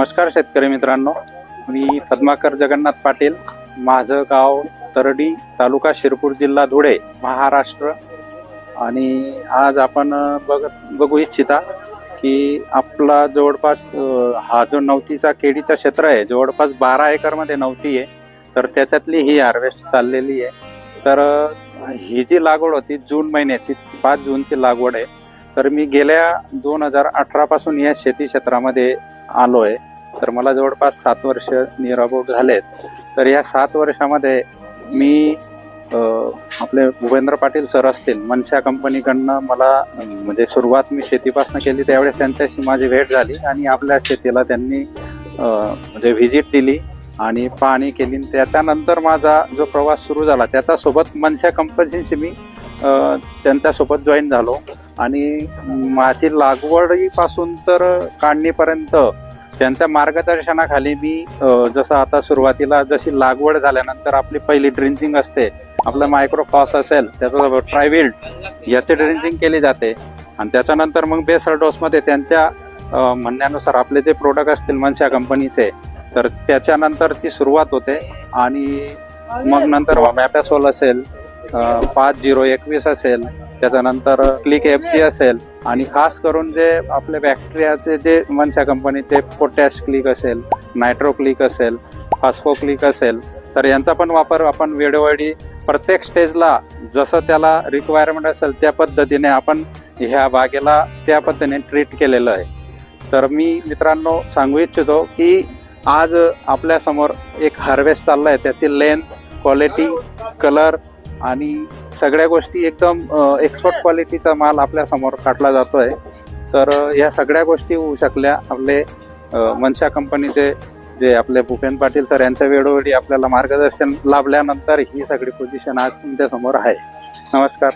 नमस्कार शेतकरी मित्रांनो. मी पद्माकर जगन्नाथ पाटील. माझं गाव तरडी तालुका शिरपूर जिल्हा धुळे महाराष्ट्र. आणि आज आपण बघत बघ बघू इच्छिता की आपला जवळपास हा जो नवतीचा केळीचा क्षेत्र आहे जवळपास बारा एकरमध्ये नवती आहे. तर त्याच्यातली ही हार्वेस्ट चाललेली आहे. तर ही जी लागवड होती जून महिन्याची पाच जूनची लागवड आहे. तर मी गेल्या दोन हजार अठरापासून या शेती क्षेत्रामध्ये आलो आहे तर मला जवळपास सात वर्ष नियर अबाउट झालेत. तर या सात वर्षामध्ये मी आपले भूपेंद्र पाटील सर असतील मनशा कंपनीकडनं मला म्हणजे सुरुवात मी शेतीपासून केली त्यावेळेस त्यांच्याशी माझी भेट झाली आणि आपल्या शेतीला त्यांनी म्हणजे व्हिजिट दिली आणि पाहणी केली. आणि त्याच्यानंतर माझा जो प्रवास सुरू झाला त्याच्यासोबत मनशा कंपनीशी मी त्यांच्यासोबत जॉईन झालो. आणि माझी लागवडीपासून तर काढणीपर्यंत त्यांच्या मार्गदर्शनाखाली मी जसं आता सुरुवातीला जशी लागवड झाल्यानंतर आपली पहिली ड्रिंचिंग असते आपलं मायक्रो कॉस असेल त्याचं ट्रायविल्ड याची ड्रिंचिंग केली जाते. आणि त्याच्यानंतर मग बेसर डोसमध्ये त्यांच्या म्हणण्यानुसार आपले जे प्रोडक्ट असतील मनशा कंपनीचे तर त्याच्यानंतर ती सुरुवात होते. आणि मग नंतर मॅपॅसोल असेल पाच झिरो एकवीस असेल त्याच्यानंतर क्लिक एफ जी असेल आणि खास करून जे आपले बॅक्टेरियाचे जे मनशा कंपनीचे पोटॅश क्लिक असेल नायट्रो क्लिक असेल फॉस्फो क्लिक असेल तर यांचा पण वापर आपण वेळोवेळी प्रत्येक स्टेजला जसं त्याला रिक्वायरमेंट असेल त्या पद्धतीने आपण ह्या बागेला त्या पद्धतीने ट्रीट केलेलं आहे. तर मी मित्रांनो सांगू इच्छितो की आज आपल्यासमोर एक हार्वेस्ट चाललं आहे त्याची लेंथ क्वालिटी कलर आणि सगळ्या गोष्टी एकदम एक्सपर्ट क्वालिटीचा माल आपल्यासमोर काढला जातोय. तर या सगळ्या गोष्टी होऊ शकल्या. आपले मनशा कंपनीचे जे आपले भूपेन पाटील सर यांच्या वेळोवेळी आपल्याला मार्गदर्शन लाभल्यानंतर ही सगळी पोझिशन आज तुमच्यासमोर आहे. नमस्कार.